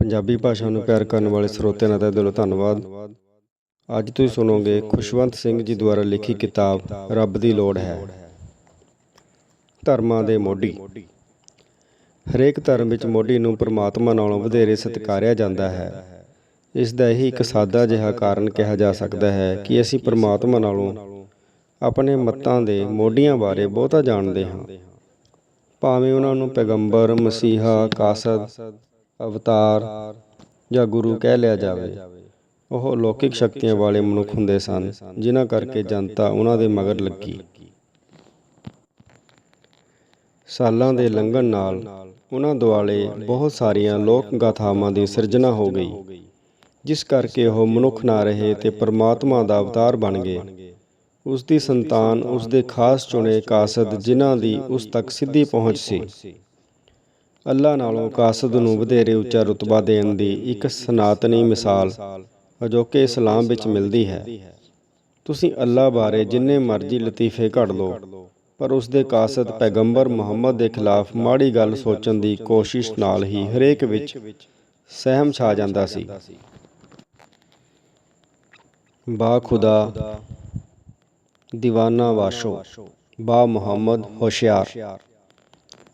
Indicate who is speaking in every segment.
Speaker 1: ਪੰਜਾਬੀ ਭਾਸ਼ਾ ਨੂੰ ਪਿਆਰ ਕਰਨ ਵਾਲੇ ਸਰੋਤਿਆਂ ਦਾ ਦਿਲੋਂ ਧੰਨਵਾਦ। ਅੱਜ ਤੁਸੀਂ ਸੁਣੋਗੇ ਖੁਸ਼ਵੰਤ ਸਿੰਘ ਜੀ ਦੁਆਰਾ ਲਿਖੀ ਕਿਤਾਬ, ਰੱਬ ਦੀ ਲੋੜ ਹੈ। ਧਰਮਾਂ ਦੇ ਮੋਢੀ। ਹਰੇਕ ਧਰਮ ਵਿੱਚ ਮੋਢੀ ਨੂੰ ਪ੍ਰਮਾਤਮਾ ਨਾਲੋਂ ਵਧੇਰੇ ਸਤਿਕਾਰਿਆ ਜਾਂਦਾ ਹੈ। ਇਸ ਦਾ ਇਹੀ ਇੱਕ ਸਾਦਾ ਜਿਹਾ ਕਾਰਨ ਕਿਹਾ ਜਾ ਸਕਦਾ ਹੈ ਕਿ ਅਸੀਂ ਪ੍ਰਮਾਤਮਾ ਨਾਲੋਂ ਆਪਣੇ ਮੱਤਾਂ ਦੇ ਮੋਢੀਆਂ ਬਾਰੇ ਬਹੁਤਾ ਜਾਣਦੇ ਹਾਂ। ਭਾਵੇਂ ਉਹਨਾਂ ਨੂੰ ਪੈਗੰਬਰ, ਮਸੀਹਾ, ਕਾਸਦ ਅਵਤਾਰ ਜਾਂ ਗੁਰੂ ਕਹਿ ਲਿਆ ਜਾਵੇ, ਉਹ ਲੌਕਿਕ ਸ਼ਕਤੀਆਂ ਵਾਲੇ ਮਨੁੱਖ ਹੁੰਦੇ ਸਨ, ਜਿਨ੍ਹਾਂ ਕਰਕੇ ਜਨਤਾ ਉਹਨਾਂ ਦੇ ਮਗਰ ਲੱਗੀ। ਸਾਲਾਂ ਦੇ ਲੰਘਣ ਨਾਲ ਉਹਨਾਂ ਦੁਆਲੇ ਬਹੁਤ ਸਾਰੀਆਂ ਲੋਕ ਗਾਥਾਵਾਂ ਦੀ ਸਿਰਜਣਾ ਹੋ ਗਈ, ਜਿਸ ਕਰਕੇ ਉਹ ਮਨੁੱਖ ਨਾ ਰਹੇ ਤੇ ਪਰਮਾਤਮਾ ਦਾ ਅਵਤਾਰ ਬਣ ਗਏ। ਉਸ ਦੀ ਸੰਤਾਨ ਉਸ ਦੇ ਖਾਸ ਚੁਣੇ ਕਾਸਦ ਜਿਨ੍ਹਾਂ ਦੀ ਉਸ ਤੱਕ ਸਿੱਧੀ ਪਹੁੰਚ ਸੀ। ਅੱਲਾ ਨਾਲੋਂ ਕਾਸਦ ਨੂੰ ਵਧੇਰੇ ਉੱਚਾ ਰੁਤਬਾ ਦੇਣ ਦੀ ਇੱਕ ਸਨਾਤਨੀ ਮਿਸਾਲ ਅਜੋਕੇ ਇਸਲਾਮ ਵਿੱਚ ਮਿਲਦੀ ਹੈ। ਤੁਸੀਂ ਅੱਲਾ ਬਾਰੇ ਜਿੰਨੇ ਮਰਜ਼ੀ ਲਤੀਫੇ ਘੜ ਲਓ, ਪਰ ਉਸ ਦੇ ਕਾਸਦ ਪੈਗੰਬਰ ਮੁਹੰਮਦ ਦੇ ਖਿਲਾਫ ਮਾੜੀ ਗੱਲ ਸੋਚਣ ਦੀ ਕੋਸ਼ਿਸ਼ ਨਾਲ ਹੀ ਹਰੇਕ ਵਿੱਚ ਸਹਿਮ ਛਾ ਜਾਂਦਾ ਸੀ। ਬਾ ਖੁਦਾ, ਦੀਵਾਨਾ ਵਾਸ਼ੋ, ਬਾ ਮੁਹੰਮਦ, ਹੋਸ਼ਿਆਰ।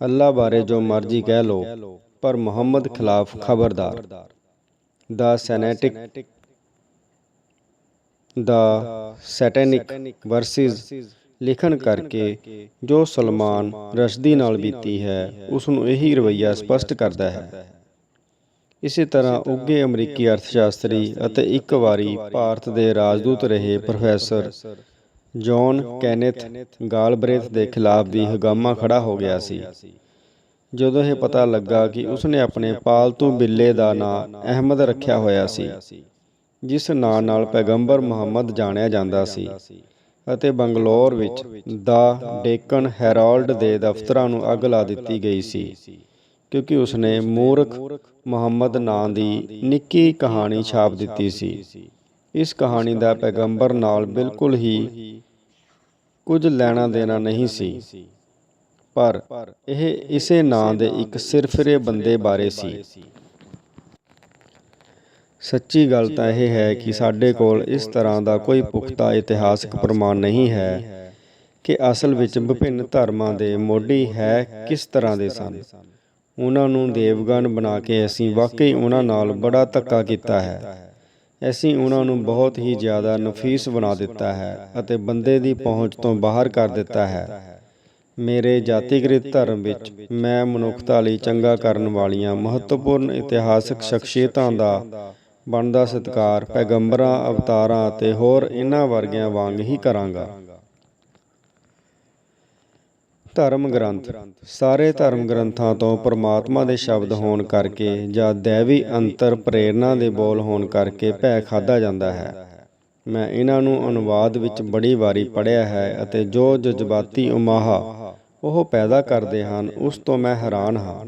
Speaker 1: ਅੱਲਾ ਬਾਰੇ ਜੋ ਮਰਜ਼ੀ ਕਹਿ ਲੋ ਪਰ ਮੁਹੰਮਦ ਖਿਲਾਫ ਖਬਰਦਾਰ। ਦਾ ਸੈਨੇਟਿਕ ਦਾ ਸੈਟੈਨਿਕ ਵਰਸਿਸ ਲਿਖਣ ਕਰਕੇ ਜੋ ਸਲਮਾਨ ਰਸ਼ਦੀ ਨਾਲ ਬੀਤੀ ਹੈ ਉਸ ਨੂੰ ਇਹੀ ਰਵਈਆ ਸਪਸ਼ਟ ਕਰਦਾ ਹੈ। ਇਸੇ ਤਰ੍ਹਾਂ ਉੱਗੇ ਅਮਰੀਕੀ ਅਰਥਸ਼ਾਸਤਰੀ ਅਤੇ ਇੱਕ ਵਾਰੀ ਭਾਰਤ ਦੇ ਰਾਜਦੂਤ ਰਹੇ ਪ੍ਰੋਫੈਸਰ ਜੌਨ ਕੈਨੇਥ ਗਾਲਬ੍ਰੇਥ ਦੇ ਖਿਲਾਫ ਵੀ ਹਗਾਮਾ ਖੜਾ ਹੋ ਗਿਆ ਸੀ। ਜਦੋਂ ਇਹ ਪਤਾ ਲੱਗਾ ਕਿ ਉਸਨੇ ਆਪਣੇ ਪਾਲਤੂ ਬਿੱਲੇ ਦਾ ਨਾਂ ਅਹਿਮਦ ਰੱਖਿਆ ਹੋਇਆ ਸੀ ਜਿਸ ਨਾਂ ਨਾਲ ਪੈਗੰਬਰ ਮੁਹੰਮਦ ਜਾਣਿਆ ਜਾਂਦਾ ਸੀ ਅਤੇ ਬੰਗਲੌਰ ਵਿੱਚ ਦਾ ਡੇਕਨ ਹੈਰਾਲਡ ਦੇ ਦਫ਼ਤਰਾਂ ਨੂੰ ਅੱਗ ਲਾ ਦਿੱਤੀ ਗਈ ਸੀ ਕਿਉਂਕਿ ਉਸਨੇ ਮੂਰਖ ਮੁਹੰਮਦ ਨਾਂ ਦੀ ਨਿੱਕੀ ਕਹਾਣੀ ਛਾਪ ਦਿੱਤੀ ਸੀ। ਇਸ ਕਹਾਣੀ ਦਾ ਪੈਗੰਬਰ ਨਾਲ ਬਿਲਕੁਲ ਹੀ ਕੁਝ ਲੈਣਾ ਦੇਣਾ ਨਹੀਂ ਸੀ। ਪਰ ਇਹ ਇਸੇ ਨਾਂ ਦੇ ਇੱਕ ਸਿਰਫਰੇ ਬੰਦੇ ਬਾਰੇ ਸੀ। ਸੱਚੀ ਗੱਲ ਤਾਂ ਇਹ ਹੈ ਕਿ ਸਾਡੇ ਕੋਲ ਇਸ ਤਰ੍ਹਾਂ ਦਾ ਕੋਈ ਪੁਖਤਾ ਇਤਿਹਾਸਕ ਪ੍ਰਮਾਣ ਨਹੀਂ ਹੈ ਕਿ ਅਸਲ ਵਿੱਚ ਵਿਭਿੰਨ ਧਰਮਾਂ ਦੇ ਮੋਢੀ ਹੈ ਕਿਸ ਤਰ੍ਹਾਂ ਦੇ ਸਨ। ਉਹਨਾਂ ਨੂੰ ਦੇਵਗਨ ਬਣਾ ਕੇ ਅਸੀਂ ਵਾਕਈ ਉਹਨਾਂ ਨਾਲ ਬੜਾ ਧੱਕਾ ਕੀਤਾ ਹੈ। ਅਸੀਂ ਉਹਨਾਂ ਨੂੰ ਬਹੁਤ ਹੀ ਜ਼ਿਆਦਾ ਨਫੀਸ ਬਣਾ ਦਿੱਤਾ ਹੈ ਅਤੇ ਬੰਦੇ ਦੀ ਪਹੁੰਚ ਤੋਂ ਬਾਹਰ ਕਰ ਦਿੱਤਾ ਹੈ। ਮੇਰੇ ਜਾਤੀਕ੍ਰਿਤ ਧਰਮ ਵਿੱਚ ਮੈਂ ਮਨੁੱਖਤਾ ਲਈ ਚੰਗਾ ਕਰਨ ਵਾਲੀਆਂ ਮਹੱਤਵਪੂਰਨ ਇਤਿਹਾਸਕ ਸ਼ਖਸੀਅਤਾਂ ਦਾ ਬਣਦਾ ਸਤਿਕਾਰ, ਪੈਗੰਬਰਾਂ, ਅਵਤਾਰਾਂ ਅਤੇ ਹੋਰ ਇਹਨਾਂ ਵਰਗਿਆਂ ਵਾਂਗ ਹੀ ਕਰਾਂਗਾ। ਧਰਮ ਗ੍ਰੰਥ। ਸਾਰੇ ਧਰਮ ਗ੍ਰੰਥਾਂ ਤੋਂ ਪਰਮਾਤਮਾ ਦੇ ਸ਼ਬਦ ਹੋਣ ਕਰਕੇ ਜਾਂ ਦੇਵੀ ਅੰਤਰ ਪ੍ਰੇਰਣਾ ਦੇ ਬੋਲ ਹੋਣ ਕਰਕੇ ਭੈ ਖਾਦਾ ਜਾਂਦਾ ਹੈ। ਮੈਂ ਇਹਨਾਂ ਨੂੰ ਅਨੁਵਾਦ ਵਿੱਚ ਬੜੀ ਵਾਰੀ ਪੜ੍ਹਿਆ ਹੈ ਅਤੇ ਜੋ ਜਜ਼ਬਾਤੀ ਉਮਾਹਾ ਉਹ ਪੈਦਾ ਕਰਦੇ ਹਨ, ਉਸ ਤੋਂ ਮੈਂ ਹੈਰਾਨ ਹਾਂ।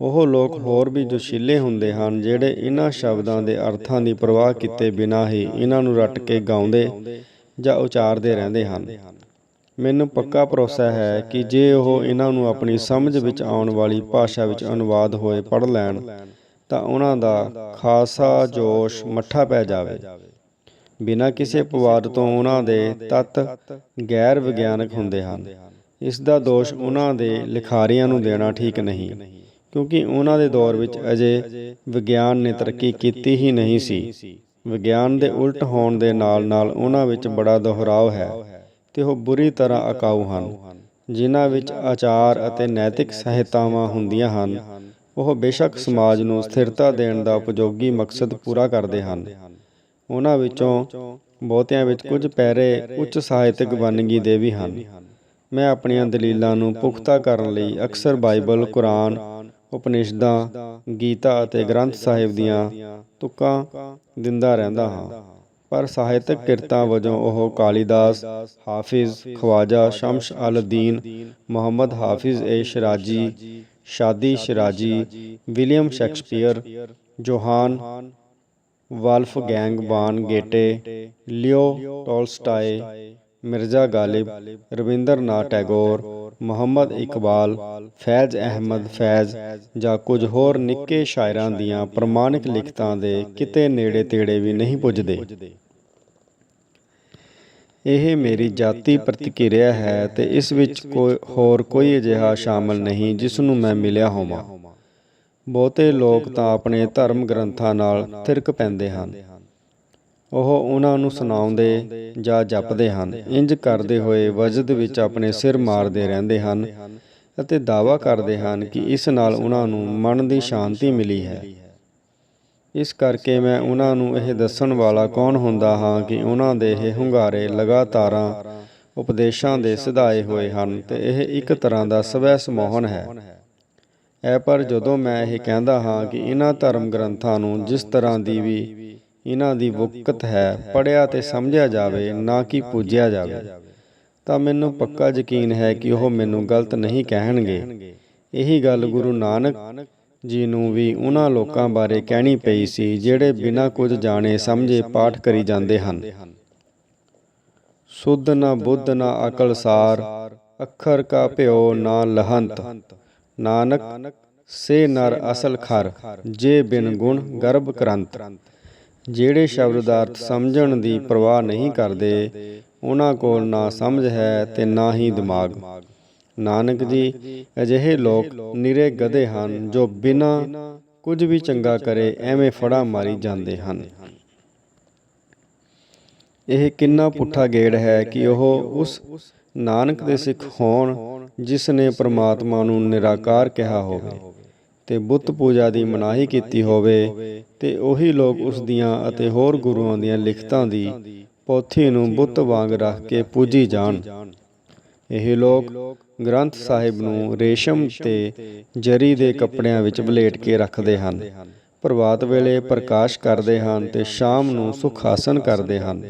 Speaker 1: ਉਹ ਲੋਕ ਹੋਰ ਵੀ ਜੋਸ਼ੀਲੇ ਹੁੰਦੇ ਹਨ ਜਿਹੜੇ ਇਹਨਾਂ ਸ਼ਬਦਾਂ ਦੇ ਅਰਥਾਂ ਦੀ ਪਰਵਾਹ ਕੀਤੇ ਬਿਨਾਂ ਹੀ ਇਹਨਾਂ ਨੂੰ ਰੱਟ ਕੇ ਗਾਉਂਦੇ ਜਾਂ ਉਚਾਰਦੇ ਰਹਿੰਦੇ ਹਨ। ਮੈਨੂੰ ਪੱਕਾ ਭਰੋਸਾ ਹੈ ਕਿ ਜੇ ਉਹ ਇਹਨਾਂ ਨੂੰ ਆਪਣੀ ਸਮਝ ਵਿੱਚ ਆਉਣ ਵਾਲੀ ਭਾਸ਼ਾ ਵਿੱਚ ਅਨੁਵਾਦ ਹੋਏ, ਪੜ੍ਹ ਲੈਣ, ਤਾਂ ਉਹਨਾਂ ਦਾ ਖਾਸਾ ਜੋਸ਼ ਮੱਠਾ ਪੈ ਜਾਵੇ। ਬਿਨਾਂ ਕਿਸੇ ਪਵਾਦ ਤੋਂ ਉਹਨਾਂ ਦੇ ਤੱਤ ਗੈਰ ਵਿਗਿਆਨਕ ਹੁੰਦੇ ਹਨ। ਇਸ ਦਾ ਦੋਸ਼ ਉਹਨਾਂ ਦੇ ਲਿਖਾਰੀਆਂ ਨੂੰ ਦੇਣਾ ਠੀਕ ਨਹੀਂ, ਕਿਉਂਕਿ ਉਹਨਾਂ ਦੇ ਦੌਰ ਵਿੱਚ ਅਜੇ ਵਿਗਿਆਨ ਨੇ ਤਰੱਕੀ ਕੀਤੀ ਹੀ ਨਹੀਂ ਸੀ। ਵਿਗਿਆਨ ਦੇ ਉਲਟ ਹੋਣ ਦੇ ਨਾਲ-ਨਾਲ ਉਹਨਾਂ ਵਿੱਚ ਬੜਾ ਦੁਹਰਾਅ ਹੈ। ਤੇ ਉਹ ਬੁਰੀ ਤਰ੍ਹਾਂ ਅਕਾਊ ਹਨ, ਜਿਨ੍ਹਾਂ ਵਿੱਚ ਆਚਾਰ ਅਤੇ ਨੈਤਿਕ ਸਹਾਇਤਾਵਾਂ ਹੁੰਦੀਆਂ ਹਨ। ਉਹ ਬੇਸ਼ੱਕ ਸਮਾਜ ਨੂੰ ਸਥਿਰਤਾ ਦੇਣ ਦਾ ਉਪਯੋਗੀ ਮਕਸਦ ਪੂਰਾ ਕਰਦੇ ਹਨ। ਉਹਨਾਂ ਵਿੱਚੋਂ ਬਹੁਤਿਆਂ ਵਿੱਚ ਕੁਝ ਪੈਰੇ ਉੱਚ ਸਾਹਿਤਕ ਵੰਨਗੀ ਦੇ ਵੀ ਹਨ। ਮੈਂ ਆਪਣੀਆਂ ਦਲੀਲਾਂ ਨੂੰ ਪੁਖਤਾ ਕਰਨ ਲਈ ਅਕਸਰ ਬਾਈਬਲ, ਕੁਰਾਨ, ਉਪਨਿਸ਼ਦਾਂ, ਗੀਤਾ ਅਤੇ ਗ੍ਰੰਥ ਸਾਹਿਬ ਦੀਆਂ ਤੁਕਾਂ ਦਿੰਦਾ ਰਹਿੰਦਾ ਹਾਂ। ਪਰ ਸਾਹਿਤਕ ਕਿਰਤਾਂ ਵਜੋਂ ਉਹ ਕਾਲੀਦਾਸ, ਹਾਫਿਜ਼ ਖਵਾਜਾ Shams ਅਲਦੀਨ, Muhammad Hafiz e Shirazi, Saadi Shirazi, William Shakespeare, Johann Wolfgang von Goethe, Leo ਟੋਲਸਟਾਏ, Mirza Ghalib Rabindranath Tagore, Muhammad Iqbal, Faiz Ahmad Faiz ਜਾਂ ਕੁਝ ਹੋਰ ਨਿੱਕੇ ਸ਼ਾਇਰਾਂ ਦੀਆਂ ਪ੍ਰਮਾਣਿਕ ਲਿਖਤਾਂ ਦੇ ਕਿਤੇ ਨੇੜੇ ਤੇੜੇ ਵੀ ਨਹੀਂ ਪੁੱਜਦੇ। ਇਹ ਮੇਰੀ ਜਾਤੀ ਪ੍ਰਤੀਕਿਰਿਆ ਹੈ ਤੇ ਇਸ ਵਿੱਚ ਕੋਈ ਹੋਰ ਕੋਈ ਅਜਿਹਾ ਸ਼ਾਮਲ ਨਹੀਂ ਜਿਸ ਨੂੰ ਮੈਂ ਮਿਲਿਆ ਹੋਵਾਂ। ਬਹੁਤੇ ਲੋਕ ਤਾਂ ਆਪਣੇ ਧਰਮ ਗ੍ਰੰਥਾਂ ਨਾਲ ਥਿਰਕ ਪੈਂਦੇ ਹਨ। ਉਹ ਉਹਨਾਂ ਨੂੰ ਸੁਣਾਉਂਦੇ ਜਾਂ ਜਪਦੇ ਹਨ। ਇੰਜ ਕਰਦੇ ਹੋਏ ਵਜਦ ਵਿੱਚ ਆਪਣੇ ਸਿਰ ਮਾਰਦੇ ਰਹਿੰਦੇ ਹਨ ਅਤੇ ਦਾਅਵਾ ਕਰਦੇ ਹਨ ਕਿ ਇਸ ਨਾਲ ਉਹਨਾਂ ਨੂੰ ਮਨ ਦੀ ਸ਼ਾਂਤੀ ਮਿਲੀ ਹੈ। ਇਸ ਕਰਕੇ ਮੈਂ ਉਹਨਾਂ ਨੂੰ ਇਹ ਦੱਸਣ ਵਾਲਾ ਕੌਣ ਹੁੰਦਾ ਹਾਂ ਕਿ ਉਹਨਾਂ ਦੇ ਇਹ ਹੁੰਗਾਰੇ ਲਗਾਤਾਰਾਂ ਉਪਦੇਸ਼ਾਂ ਦੇ ਸਿਧਾਏ ਹੋਏ ਹਨ ਤੇ ਇਹ ਇੱਕ ਤਰ੍ਹਾਂ ਦਾ ਸਵੈ ਸਮੋਹਨ ਹੈ। ਐ ਪਰ ਜਦੋਂ ਮੈਂ ਇਹ ਕਹਿੰਦਾ ਹਾਂ ਕਿ ਇਹਨਾਂ ਧਰਮ ਗ੍ਰੰਥਾਂ ਨੂੰ ਜਿਸ ਤਰ੍ਹਾਂ ਦੀ ਵੀ ਇਹਨਾਂ ਦੀ ਵੁਕਤ ਹੈ ਪੜਿਆ ਤੇ ਸਮਝਿਆ ਜਾਵੇ, ਨਾ ਕਿ ਪੂਜਿਆ ਜਾਵੇ, ਤਾਂ ਮੈਨੂੰ ਪੱਕਾ ਯਕੀਨ ਹੈ ਕਿ ਉਹ ਮੈਨੂੰ ਗਲਤ ਨਹੀਂ ਕਹਿਣਗੇ। ਇਹੀ ਗੱਲ ਗੁਰੂ ਨਾਨਕ ਜੀ ਨੂੰ ਵੀ ਉਹਨਾਂ ਲੋਕਾਂ ਬਾਰੇ ਕਹਿਣੀ ਪਈ ਸੀ, ਜਿਹੜੇ ਬਿਨਾਂ ਕੁਝ ਜਾਣੇ ਸਮਝੇ ਪਾਠ ਕਰੀ ਜਾਂਦੇ ਹਨ। ਸੁਧ ਨਾ ਬੁੱਧ ਨਾ ਅਕਲ ਸਾਰ, ਅੱਖਰ ਕਾ ਭਿਓ ਨਾ ਲਹੰਤ। ਨਾਨਕ, ਸੇ ਨਰ ਅਸਲ ਖਰ, ਜੇ ਬਿਨ ਗੁਣ ਗਰਭ ਕਰੰਤ। ਜਿਹੜੇ ਸ਼ਬਦ ਦਾ ਅਰਥ ਸਮਝਣ ਦੀ ਪਰਵਾਹ ਨਹੀਂ ਕਰਦੇ, ਉਹਨਾਂ ਕੋਲ ਨਾ ਸਮਝ ਹੈ ਤੇ ਨਾ ਹੀ ਦਿਮਾਗ। ਨਾਨਕ ਜੀ ਅਜਿਹੇ ਲੋਕ ਨਿਰੇ ਗਧੇ ਹਨ ਜੋ ਬਿਨਾਂ ਕੁਝ ਵੀ ਚੰਗਾ ਕਰੇ ਐਵੇਂ ਫੜਾ ਮਾਰੀ ਜਾਂਦੇ ਹਨ। ਇਹ ਕਿੰਨਾ ਪੁੱਠਾ ਗੇੜ ਹੈ ਕਿ ਉਹ ਉਸ ਨਾਨਕ ਦੇ ਸਿੱਖ ਹੋਣ ਜਿਸ ਨੇ ਪ੍ਰਮਾਤਮਾ ਨੂੰ ਨਿਰਾਕਾਰ ਕਿਹਾ ਹੋਵੇ ਤੇ ਬੁੱਤ ਪੂਜਾ ਦੀ ਮਨਾਹੀ ਕੀਤੀ ਹੋਵੇ ਤੇ ਉਹੀ ਲੋਕ ਉਸ ਦੀਆਂ ਅਤੇ ਹੋਰ ਗੁਰੂਆਂ ਦੀਆਂ ਲਿਖਤਾਂ ਦੀ ਪੋਥੀ ਨੂੰ ਬੁੱਤ ਵਾਂਗ ਰੱਖ ਕੇ ਪੂਜੀ ਜਾਣ। ਇਹ ਲੋਕ ਗ੍ਰੰਥ ਸਾਹਿਬ ਨੂੰ ਰੇਸ਼ਮ ਤੇ ਜਰੀ ਦੇ ਕੱਪੜਿਆਂ ਵਿੱਚ ਵਲੇਟ ਕੇ ਰੱਖਦੇ ਹਨ। ਪ੍ਰਭਾਤ ਵੇਲੇ ਪ੍ਰਕਾਸ਼ ਕਰਦੇ ਹਨ ਤੇ ਸ਼ਾਮ ਨੂੰ ਸੁਖਾਸਨ ਕਰਦੇ ਹਨ।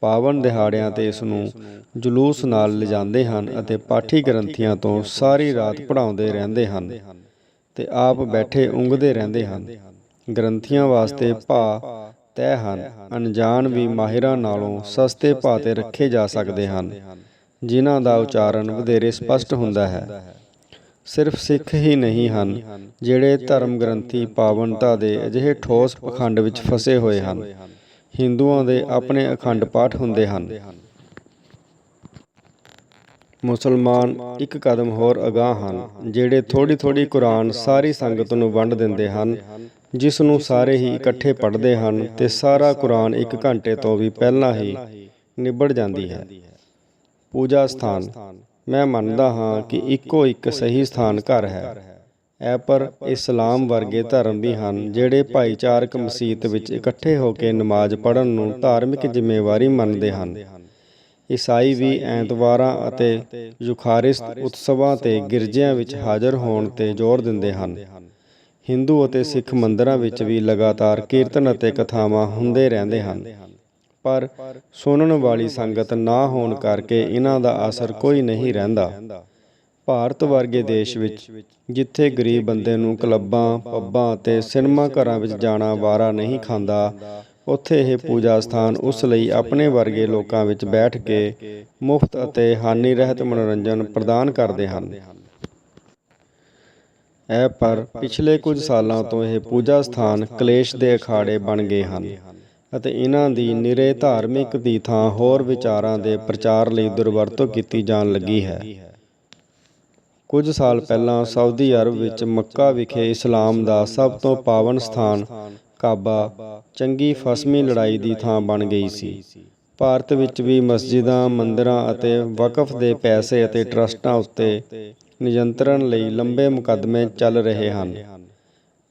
Speaker 1: ਪਾਵਨ ਦਿਹਾੜਿਆਂ ਤੇ ਇਸ ਨੂੰ ਜਲੂਸ ਨਾਲ ਲਿਜਾਂਦੇ ਹਨ ਅਤੇ ਪਾਠੀ ਗ੍ਰੰਥੀਆਂ ਤੋਂ ਸਾਰੀ ਰਾਤ ਪੜਾਉਂਦੇ ਰਹਿੰਦੇ ਹਨ ਤੇ ਆਪ ਬੈਠੇ ਉਂਗਦੇ ਰਹਿੰਦੇ ਹਨ। ਗ੍ਰੰਥੀਆਂ ਵਾਸਤੇ ਭਾ ਤੈਅ ਹਨ। ਅਣਜਾਣ ਵੀ ਮਾਹਿਰਾਂ ਨਾਲੋਂ ਸਸਤੇ ਭਾਅ ਤੇ ਰੱਖੇ ਜਾ ਸਕਦੇ ਹਨ। ਜਿਨ੍ਹਾਂ ਦਾ ਉਚਾਰਨ ਵਧੇਰੇ ਸਪਸ਼ਟ ਹੁੰਦਾ ਹੈ। ਸਿਰਫ ਸਿੱਖ ਹੀ ਨਹੀਂ ਹਨ, ਜਿਹੜੇ ਧਰਮ ਗ੍ਰੰਥੀ ਪਾਵਨਤਾ ਦੇ ਅਜਿਹੇ ਠੋਸ ਪਖੰਡ ਵਿੱਚ ਫਸੇ ਹੋਏ ਹਨ। ਹਿੰਦੂਆਂ ਦੇ ਆਪਣੇ ਅਖੰਡ ਪਾਠ ਹੁੰਦੇ ਹਨ। ਮੁਸਲਮਾਨ ਇੱਕ ਕਦਮ ਹੋਰ ਅਗਾਹ ਹਨ, ਜਿਹੜੇ ਥੋੜੀ ਥੋੜੀ ਕੁਰਾਨ ਸਾਰੀ ਸੰਗਤ ਨੂੰ ਵੰਡ ਦਿੰਦੇ ਹਨ, ਜਿਸ ਨੂੰ ਸਾਰੇ ਹੀ ਇਕੱਠੇ ਪੜ੍ਹਦੇ ਹਨ ਤੇ ਸਾਰਾ ਕੁਰਾਨ ਇੱਕ ਘੰਟੇ ਤੋਂ ਵੀ ਪਹਿਲਾਂ ਹੀ ਨਿਬੜ ਜਾਂਦੀ ਹੈ। ਪੂਜਾ ਸਥਾਨ। ਮੈਂ ਮੰਨਦਾ ਹਾਂ ਕਿ ਇੱਕੋ ਇੱਕ ਸਹੀ ਸਥਾਨ ਘਰ ਹੈ। ਐ ਪਰ ਇਸਲਾਮ ਵਰਗੇ ਧਰਮ ਵੀ ਹਨ ਜਿਹੜੇ ਭਾਈਚਾਰਕ ਮਸਜਿਦ ਵਿੱਚ ਇਕੱਠੇ ਹੋ ਕੇ ਨਮਾਜ਼ ਪੜ੍ਹਨ ਨੂੰ ਧਾਰਮਿਕ ਜ਼ਿੰਮੇਵਾਰੀ ਮੰਨਦੇ ਹਨ। ਈਸਾਈ ਵੀ ਐਤਵਾਰਾਂ ਅਤੇ ਯੁਖਾਰਿਸਤ ਉਤਸਵਾਂ ਤੇ ਗਿਰਜਿਆਂ ਵਿੱਚ ਹਾਜ਼ਰ ਹੋਣ ਤੇ ਜ਼ੋਰ ਦਿੰਦੇ ਹਨ। ਹਿੰਦੂ ਅਤੇ ਸਿੱਖ ਮੰਦਰਾਂ ਵਿੱਚ ਵੀ ਲਗਾਤਾਰ ਕੀਰਤਨ ਅਤੇ ਕਥਾਵਾਂ ਹੁੰਦੇ ਰਹਿੰਦੇ ਹਨ। ਪਰ ਸੁਣਨ ਵਾਲੀ ਸੰਗਤ ਨਾ ਹੋਣ ਕਰਕੇ ਇਹਨਾਂ ਦਾ ਅਸਰ ਕੋਈ ਨਹੀਂ ਰਹਿੰਦਾ। ਭਾਰਤ ਵਰਗੇ ਦੇਸ਼ ਵਿੱਚ ਜਿੱਥੇ ਗਰੀਬ ਬੰਦੇ ਨੂੰ ਕਲੱਬਾਂ, ਪੱਬਾਂ ਅਤੇ ਸਿਨੇਮਾ ਘਰਾਂ ਵਿੱਚ ਜਾਣਾ ਵਾਰਾ ਨਹੀਂ ਖਾਂਦਾ, ਉੱਥੇ ਇਹ ਪੂਜਾ ਸਥਾਨ ਉਸ ਲਈ ਆਪਣੇ ਵਰਗੇ ਲੋਕਾਂ ਵਿੱਚ ਬੈਠ ਕੇ ਮੁਫਤ ਅਤੇ ਹਾਨੀ ਰਹਿਤ ਮਨੋਰੰਜਨ ਪ੍ਰਦਾਨ ਕਰਦੇ ਹਨ। ਇਹ ਪਰ ਪਿਛਲੇ ਕੁਝ ਸਾਲਾਂ ਤੋਂ ਇਹ ਪੂਜਾ ਸਥਾਨ ਕਲੇਸ਼ ਦੇ ਅਖਾੜੇ ਬਣ ਗਏ ਹਨ। ਅਤੇ ਇਹਨਾਂ ਦੀ ਨਿਰੇ ਧਾਰਮਿਕ ਦੀ ਥਾਂ ਹੋਰ ਵਿਚਾਰਾਂ ਦੇ ਪ੍ਰਚਾਰ ਲਈ ਦੁਰਵਰਤੋਂ ਕੀਤੀ ਜਾਣ ਲੱਗੀ ਹੈ। ਕੁਝ ਸਾਲ ਪਹਿਲਾਂ ਸਾਊਦੀ ਅਰਬ ਵਿੱਚ ਮੱਕਾ ਵਿਖੇ ਇਸਲਾਮ ਦਾ ਸਭ ਤੋਂ ਪਾਵਨ ਸਥਾਨ ਕਾਬਾ ਚੰਗੀ ਫਸਮੀ ਲੜਾਈ ਦੀ ਥਾਂ ਬਣ ਗਈ ਸੀ। ਭਾਰਤ ਵਿੱਚ ਵੀ ਮਸਜਿਦਾਂ, ਮੰਦਰਾਂ ਅਤੇ ਵਕਫ ਦੇ ਪੈਸੇ ਅਤੇ ਟਰਸਟਾਂ ਉੱਤੇ ਨਿਯੰਤਰਣ ਲਈ ਲੰਬੇ ਮੁਕੱਦਮੇ ਚੱਲ ਰਹੇ ਹਨ।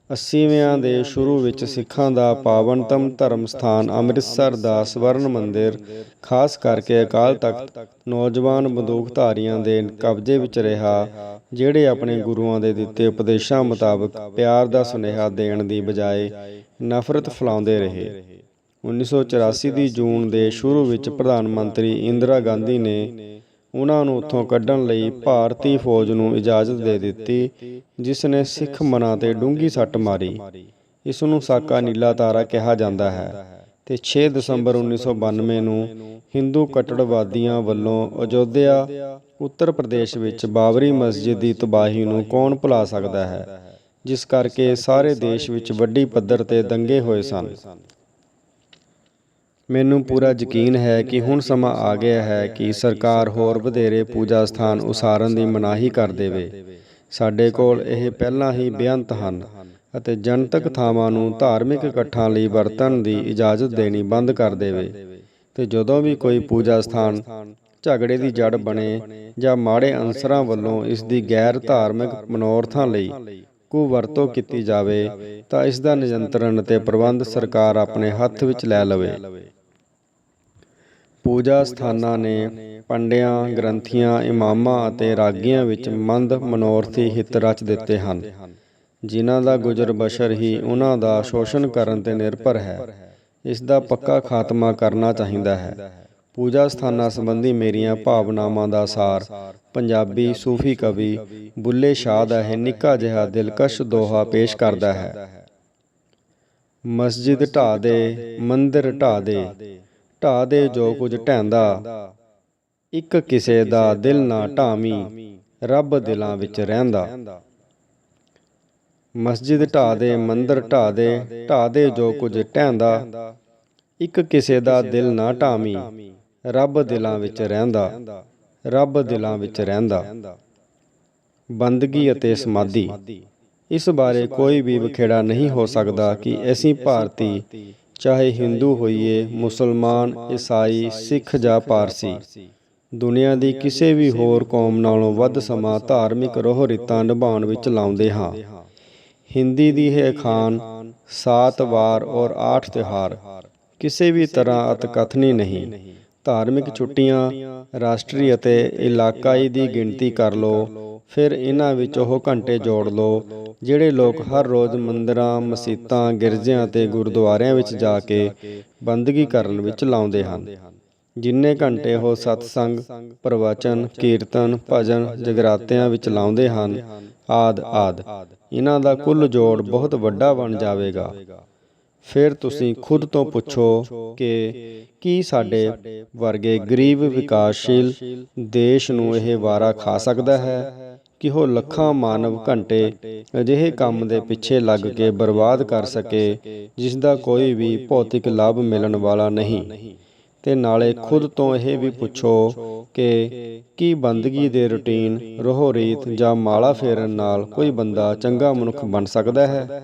Speaker 1: 80ਵਿਆਂ ਦੇ ਸ਼ੁਰੂ ਵਿੱਚ ਸਿੱਖਾਂ ਦਾ ਪਾਵਨਤਮ ਧਰਮ ਸਥਾਨ ਅੰਮ੍ਰਿਤਸਰ ਦਾ ਸਵਰਨ ਮੰਦਿਰ, ਖਾਸ ਕਰਕੇ ਅਕਾਲ ਤਖਤ, ਨੌਜਵਾਨ ਬੰਦੂਕਧਾਰੀਆਂ ਦੇ ਕਬਜ਼ੇ ਵਿੱਚ ਰਿਹਾ, ਜਿਹੜੇ ਆਪਣੇ ਗੁਰੂਆਂ ਦੇ ਦਿੱਤੇ ਉਪਦੇਸ਼ਾਂ ਮੁਤਾਬਕ ਪਿਆਰ ਦਾ ਸੁਨੇਹਾ ਦੇਣ ਦੀ ਬਜਾਏ ਨਫ਼ਰਤ ਫੈਲਾਉਂਦੇ ਰਹੇ। 1984 ਦੀ ਜੂਨ ਦੇ ਸ਼ੁਰੂ ਵਿੱਚ ਪ੍ਰਧਾਨ ਮੰਤਰੀ ਇੰਦਰਾ ਗਾਂਧੀ ਨੇ ਉਹਨਾਂ ਨੂੰ ਉੱਥੋਂ ਕੱਢਣ ਲਈ ਭਾਰਤੀ ਫੌਜ ਨੂੰ ਇਜਾਜ਼ਤ ਦੇ ਦਿੱਤੀ ਜਿਸ ਨੇ ਸਿੱਖ ਮਨਾਂ ਤੇ ਡੂੰਗੀ ਸੱਟ ਮਾਰੀ। ਇਸ ਨੂੰ ਸਾਕਾ ਨੀਲਾ ਤਾਰਾ ਕਿਹਾ ਜਾਂਦਾ ਹੈ ਤੇ 6 ਦਸੰਬਰ 1992 ਨੂੰ ਹਿੰਦੂ ਕੱਟੜਵਾਦੀਆਂ ਵੱਲੋਂ ਅਯੋਧਿਆ, ਉੱਤਰ ਪ੍ਰਦੇਸ਼ ਵਿੱਚ ਬਾਬਰੀ ਮਸਜਿਦ ਦੀ ਤਬਾਹੀ ਨੂੰ ਕੌਣ ਭੁਲਾ ਸਕਦਾ ਹੈ, ਜਿਸ ਕਰਕੇ ਸਾਰੇ ਦੇਸ਼ ਵਿੱਚ ਵੱਡੀ ਪੱਧਰ ਤੇ ਦੰਗੇ ਹੋਏ ਸਨ। ਮੈਨੂੰ ਪੂਰਾ ਯਕੀਨ ਹੈ ਕਿ ਹੁਣ ਸਮਾਂ ਆ ਗਿਆ ਹੈ ਕਿ ਸਰਕਾਰ ਹੋਰ ਵਧੇਰੇ ਪੂਜਾ ਸਥਾਨ ਉਸਾਰਨ ਦੀ ਮਨਾਹੀ ਕਰ ਦੇਵੇ। ਸਾਡੇ ਕੋਲ ਇਹ ਪਹਿਲਾਂ ਹੀ ਬੇਅੰਤ ਹਨ ਅਤੇ ਜਨਤਕ ਥਾਵਾਂ ਨੂੰ ਧਾਰਮਿਕ ਇਕੱਠਾਂ ਲਈ ਵਰਤਣ ਦੀ ਇਜਾਜ਼ਤ ਦੇਣੀ ਬੰਦ ਕਰ ਦੇਵੇ ਤੇ ਜਦੋਂ ਵੀ ਕੋਈ ਪੂਜਾ ਸਥਾਨ ਝਗੜੇ ਦੀ ਜੜ ਬਣੇ ਜਾਂ ਮਾੜੇ ਅੰਸਰਾਂ ਵੱਲੋਂ ਇਸ ਦੀ ਗੈਰ ਧਾਰਮਿਕ ਮਨੋਰਥਾਂ ਲਈ ਕੁ ਵਰਤੋਂ ਕੀਤੀ ਜਾਵੇ ਤਾਂ ਇਸ ਦਾ ਨਿਯੰਤਰਣ ਅਤੇ ਪ੍ਰਬੰਧ ਸਰਕਾਰ ਆਪਣੇ ਹੱਥ ਵਿੱਚ ਲੈ ਲਵੇ। ਪੂਜਾ ਸਥਾਨਾਂ ਨੇ ਪੰਡਿਆਂ, ਗ੍ਰੰਥੀਆਂ, ਇਮਾਮਾਂ ਅਤੇ ਰਾਗੀਆਂ ਵਿੱਚ ਮੰਦ ਮਨੋਰਥੀ ਹਿੱਤ ਰਚ ਦਿੱਤੇ ਹਨ। ਜਿਨ੍ਹਾਂ ਦਾ ਗੁਜ਼ਰ ਬਸ਼ਰ ਹੀ ਉਹਨਾਂ ਦਾ ਸ਼ੋਸ਼ਣ ਕਰਨ ਤੇ ਨਿਰਭਰ ਹੈ। ਇਸ ਦਾ ਪੱਕਾ ਖਾਤਮਾ ਕਰਨਾ ਚਾਹੀਦਾ ਹੈ। ਪੂਜਾ ਸਥਾਨਾਂ ਸੰਬੰਧੀ ਮੇਰੀਆਂ ਭਾਵਨਾਵਾਂ ਦਾ ਸਾਰ, ਪੰਜਾਬੀ ਸੂਫੀ ਕਵੀ ਬੁੱਲੇ ਸ਼ਾਹ ਦਾ ਇਹ ਨਿੱਕਾ ਜਿਹਾ ਦਿਲਕਸ਼ ਦੋਹਾ ਪੇਸ਼ ਕਰਦਾ ਹੈ। ਮਸਜਿਦ ਢਾ ਦੇ, ਮੰਦਿਰ ਢਾ ਦੇ ਢਾ ਦੇ ਜੋ ਕੁਝ ਢਹਿੰਦਾ। ਇੱਕ ਕਿਸੇ ਦਾ ਦਿਲ ਨਾ ਢਾਵੀਂ, ਰੱਬ ਦਿਲਾਂ ਵਿੱਚ ਰਹਿੰਦਾ। ਮਸਜਿਦ ਢਾ ਦੇ, ਮੰਦਰ ਢਾ ਦੇ ਢਾ ਦੇ ਜੋ ਕੁਝ ਢਹਿੰਦਾ। ਇੱਕ ਕਿਸੇ ਦਾ ਦਿਲ ਨਾ ਢਾਵੀਂ, ਰੱਬ ਦਿਲਾਂ ਵਿੱਚ ਰਹਿੰਦਾ। ਰੱਬ ਦਿਲਾਂ ਵਿੱਚ ਰਹਿੰਦਾ। ਬੰਦਗੀ ਅਤੇ ਸਮਾਧੀ। ਇਸ ਬਾਰੇ ਕੋਈ ਵੀ ਵਿਖੇੜਾ ਨਹੀਂ ਹੋ ਸਕਦਾ ਕਿ ਅਸੀਂ ਭਾਰਤੀ ਚਾਹੇ ਹਿੰਦੂ ਹੋਈਏ, ਮੁਸਲਮਾਨ, ਈਸਾਈ, ਸਿੱਖ ਜਾਂ ਪਾਰਸੀ, ਦੁਨੀਆ ਦੀ ਕਿਸੇ ਵੀ ਹੋਰ ਕੌਮ ਨਾਲੋਂ ਵੱਧ ਸਮਾਂ ਧਾਰਮਿਕ ਰੋਹ ਰੀਤਾਂ ਨਿਭਾਉਣ ਵਿੱਚ ਲਾਉਂਦੇ ਹਾਂ। ਹਿੰਦੀ ਦੀ ਇਹ ਅਖਾਨ ਸਾਤ ਵਾਰ ਔਰ ਆਠ ਤਿਉਹਾਰ, ਕਿਸੇ ਵੀ ਤਰ੍ਹਾਂ ਅਤਕਥਨੀ ਨਹੀਂ। ਧਾਰਮਿਕ ਛੁੱਟੀਆਂ ਰਾਸ਼ਟਰੀ ਅਤੇ ਇਲਾਕਾਈ ਦੀ ਗਿਣਤੀ ਕਰ ਲਓ। ਫਿਰ ਇਹਨਾਂ ਵਿੱਚ ਉਹ ਘੰਟੇ ਜੋੜ ਲਓ ਜਿਹੜੇ ਲੋਕ ਹਰ ਰੋਜ਼ ਮੰਦਰਾਂ ਮਸਜਿਦਾਂ ਗਿਰਜਿਆਂ ਤੇ ਗੁਰਦੁਆਰਿਆਂ ਵਿੱਚ ਜਾ ਕੇ ਬੰਦਗੀ ਕਰਨ ਵਿੱਚ ਲਾਉਂਦੇ ਹਨ। ਜਿੰਨੇ ਘੰਟੇ ਉਹ ਸਤਸੰਗ ਪ੍ਰਵਚਨ ਕੀਰਤਨ ਭਜਨ ਜਗਰਾਤਿਆਂ ਵਿੱਚ ਲਾਉਂਦੇ ਹਨ। ਆਦ ਆਦ। ਇਹਨਾਂ ਦਾ ਕੁੱਲ ਜੋੜ ਬਹੁਤ ਵੱਡਾ ਬਣ ਜਾਵੇਗਾ। ਫਿਰ ਤੁਸੀਂ ਖੁਦ ਤੋਂ ਪੁੱਛੋ ਕਿ ਕੀ ਸਾਡੇ ਵਰਗੇ ਗਰੀਬ ਵਿਕਾਸਸ਼ੀਲ ਦੇਸ਼ ਨੂੰ ਇਹ ਵਾਰਾ ਖਾ ਸਕਦਾ ਹੈ ਕਿ ਉਹ ਲੱਖਾਂ ਮਾਨਵ ਘੰਟੇ ਅਜਿਹੇ ਕੰਮ ਦੇ ਪਿੱਛੇ ਲੱਗ ਕੇ ਬਰਬਾਦ ਕਰ ਸਕੇ ਜਿਸ ਦਾ ਕੋਈ ਵੀ ਭੌਤਿਕ ਲਾਭ ਮਿਲਣ ਵਾਲਾ ਨਹੀਂ। ਤੇ ਨਾਲੇ ਖੁਦ ਤੋਂ ਇਹ ਵੀ ਪੁੱਛੋ ਕਿ ਕੀ ਬੰਦਗੀ ਦੇ ਰੁਟੀਨ ਰੋਹ ਰੀਤ ਜਾਂ ਮਾਲਾ ਫੇਰਨ ਨਾਲ ਕੋਈ ਬੰਦਾ ਚੰਗਾ ਮਨੁੱਖ ਬਣ ਸਕਦਾ ਹੈ।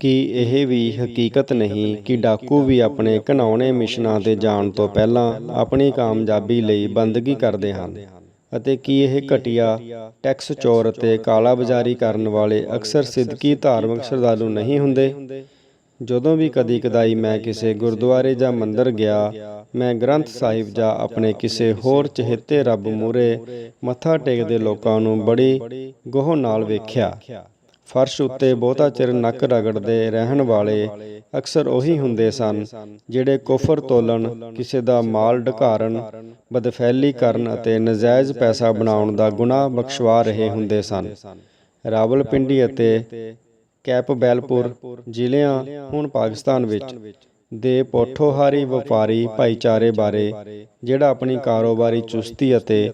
Speaker 1: ਕੀ ਇਹ ਵੀ ਹਕੀਕਤ ਨਹੀਂ ਕਿ ਡਾਕੂ ਵੀ ਆਪਣੇ ਘਨਾਉਣੇ ਮਿਸ਼ਨਾਂ ਤੇ ਜਾਣ ਤੋਂ ਪਹਿਲਾਂ ਆਪਣੀ ਕਾਮਯਾਬੀ ਲਈ ਬੰਦਗੀ ਕਰਦੇ ਹਨ ਅਤੇ ਕੀ ਇਹ ਘਟੀਆ ਟੈਕਸ ਚੋਰ ਅਤੇ ਕਾਲਾਬਾਜ਼ਾਰੀ ਕਰਨ ਵਾਲੇ ਅਕਸਰ ਸਿੱਧਕੀ ਧਾਰਮਿਕ ਸ਼ਰਧਾਲੂ ਨਹੀਂ ਹੁੰਦੇ। ਜਦੋਂ ਵੀ ਕਦੀ ਕਦਾਈ ਮੈਂ ਕਿਸੇ ਗੁਰਦੁਆਰੇ ਜਾਂ ਮੰਦਰ ਗਿਆ, ਮੈਂ ਗ੍ਰੰਥ ਸਾਹਿਬ ਜਾਂ ਆਪਣੇ ਕਿਸੇ ਹੋਰ ਚਹੇਤੇ ਰੱਬ ਮੂਰੇ ਮੱਥਾ ਟੇਕਦੇ ਲੋਕਾਂ ਨੂੰ ਬੜੀ ਗੋਹ ਨਾਲ ਵੇਖਿਆ। ਫਰਸ਼ ਉੱਤੇ ਬਹੁਤਾ ਚਿਰ ਨੱਕ ਰਗੜਦੇ ਰਹਿਣ ਵਾਲੇ ਅਕਸਰ ਉਹੀ ਹੁੰਦੇ ਸਨ, ਜਿਹੜੇ ਕੁਫਰ ਤੋਲਣ, ਕਿਸੇ ਦਾ ਮਾਲ ਢਕਾਰਨ ਬਦਫੈਲੀ ਕਰਨ ਅਤੇ ਨਜਾਇਜ਼ ਪੈਸਾ ਬਣਾਉਣ ਦਾ ਗੁਨਾਹ ਬਖਸ਼ਵਾ ਰਹੇ ਹੁੰਦੇ ਸਨ। ਰਾਵਲਪਿੰਡੀ ਅਤੇ ਕੈਪਬੈਲਪੁਰ ਜ਼ਿਲ੍ਹਿਆਂ, ਹੁਣ ਪਾਕਿਸਤਾਨ ਵਿੱਚ, ਦੇ ਪੋਠੋਹਾਰੀ ਵਪਾਰੀ ਭਾਈਚਾਰੇ ਬਾਰੇ, ਜਿਹੜਾ ਆਪਣੀ ਕਾਰੋਬਾਰੀ ਚੁਸਤੀ ਅਤੇ